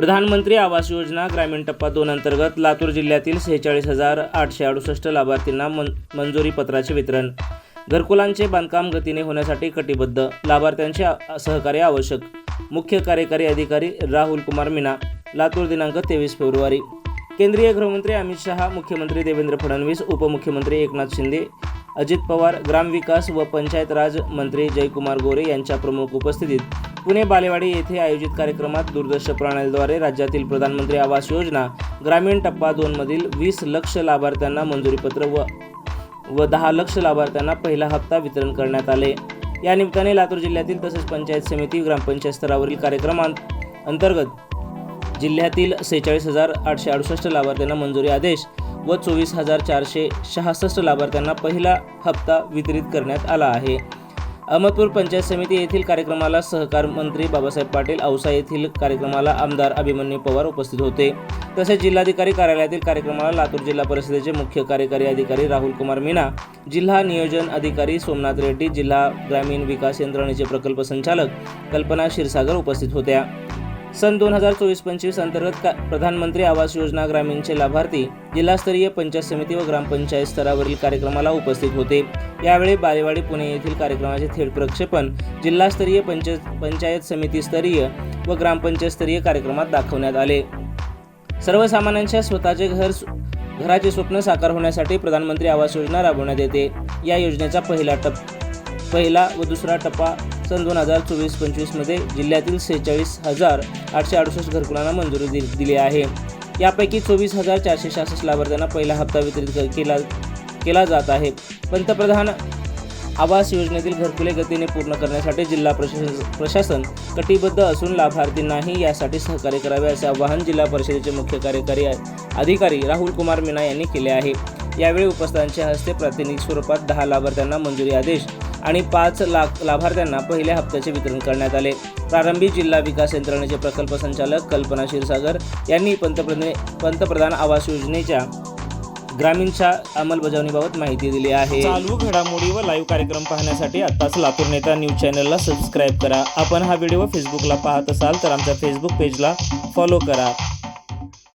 प्रधानमंत्री आवास योजना ग्रामीण टप्पा दोन अंतर्गत लातूर जिल्ह्यातील सेहेचाळीस हजार आठशे अडुसष्ट लाभार्थींना मन मंजुरी पत्राचे वितरण. घरकुलांचे बांधकाम गतीने होण्यासाठी कटिबद्ध. लाभार्थ्यांचे सहकार्य आवश्यक. मुख्य कार्यकारी अधिकारी राहुल कुमार मीना लातूर दिनांक तेवीस फेब्रुवारी. केंद्रीय गृहमंत्री अमित शहा मुख्यमंत्री देवेंद्र फडणवीस उपमुख्यमंत्री एकनाथ शिंदे अजित पवार ग्रामविकास व पंचायत राज मंत्री जयकुमार गोरे यांच्या प्रमुख उपस्थितीत पुणे बालेवाडी येथे आयोजित कार्यक्रमात दूरदृश्य प्रणालीद्वारे राज्यातील प्रधानमंत्री आवास योजना ग्रामीण टप्पा दोनमधील वीस लक्ष लाभार्थ्यांना मंजुरीपत्र व व दहा लक्ष लाभार्थ्यांना पहिला हप्ता वितरण करण्यात आले. या निमित्ताने लातूर जिल्ह्यातील तसेच पंचायत समिती ग्रामपंचायत स्तरावरील कार्यक्रमांत अंतर्गत जिल्ह्यातील सेहेचाळीस हजार आठशे अडुसष्ट लाभार्थ्यांना मंजुरी आदेश व चोवीस हजार चारशे सहासष्ट लाभार्थ्यांना पहिला हप्ता वितरित करण्यात आला आहे. अहमदपूर पंचायत समिती येथील कार्यक्रमाला सहकार मंत्री बाबासाहेब पाटील औसा येथील कार्यक्रमाला आमदार अभिमन्यू पवार उपस्थित होते. तसेच जिल्हाधिकारी कार्यालयातील कार्यक्रमाला लातूर जिल्हा परिषदेचे मुख्य कार्यकारी अधिकारी राहुल कुमार मीना जिल्हा नियोजन अधिकारी सोमनाथ रेड्डी जिल्हा ग्रामीण विकास यंत्रणेचे प्रकल्प संचालक कल्पना क्षीरसागर उपस्थित होत्या. सन दोन हजार चोवीस पंचवीस अंतर्गत का प्रधानमंत्री आवास योजना ग्रामीणचे लाभार्थी जिल्हास्तरीय पंचायत समिती व ग्रामपंचायत स्तरावरील कार्यक्रमाला उपस्थित होते. यावेळी बालेवाडी पुणे येथील कार्यक्रमाचे थेट प्रक्षेपण जिल्हास्तरीय पंचायत पंचायत समितीस्तरीय व ग्रामपंचायत स्तरीय कार्यक्रमात दाखवण्यात आले. सर्वसामान्यांच्या स्वतःचे घर घराचे स्वप्न साकार होण्यासाठी प्रधानमंत्री आवास योजना राबवण्यात येते. या योजनेचा पहिला टप पहिला व दुसरा टप्पा सन दोन हजार चोवीस पंचवीसमध्ये जिल्ह्यातील सेहेचाळीस हजार आठशे अडुसष्ट घरकुलांना मंजुरी दि दिली आहे. यापैकी चोवीस हजार चारशे सहासष्ट लाभार्थ्यांना पहिला हप्ता वितरित केला केला जात आहे. पंतप्रधान आवास योजनेतील घरकुले गतीने पूर्ण करण्यासाठी जिल्हा प्रशासन प्रशासन कटिबद्ध असून लाभार्थींनाही यासाठी सहकार्य करावे असे आवाहन जिल्हा परिषदेचे मुख्य कार्यकारी अधिकारी राहुल कुमार मीना यांनी केले आहे. यावेळी उपस्थितांच्या हस्ते प्रातिनिधिक स्वरूपात दहा लाभार्थ्यांना मंजुरी आदेश आणि पाच लाख लाभार्थ्यांना पहिल्या हप्त्याचे वितरण करण्यात आले. प्रारंभी जिल्हा विकास यंत्रणेचे प्रकल्प संचालक कल्पना क्षीरसागर यांनी पंतप्रधान पंतप्रधान आवास योजनेच्या ग्रामीणच्या अंमलबजावणीबाबत माहिती दिली आहे. चालू घडामोडी व लाईव्ह कार्यक्रम पाहण्यासाठी आत्ताच लातूर नेता न्यूज चॅनलला सबस्क्राईब करा. आपण हा व्हिडिओ फेसबुकला पाहत असाल तर आमच्या फेसबुक पेजला फॉलो करा.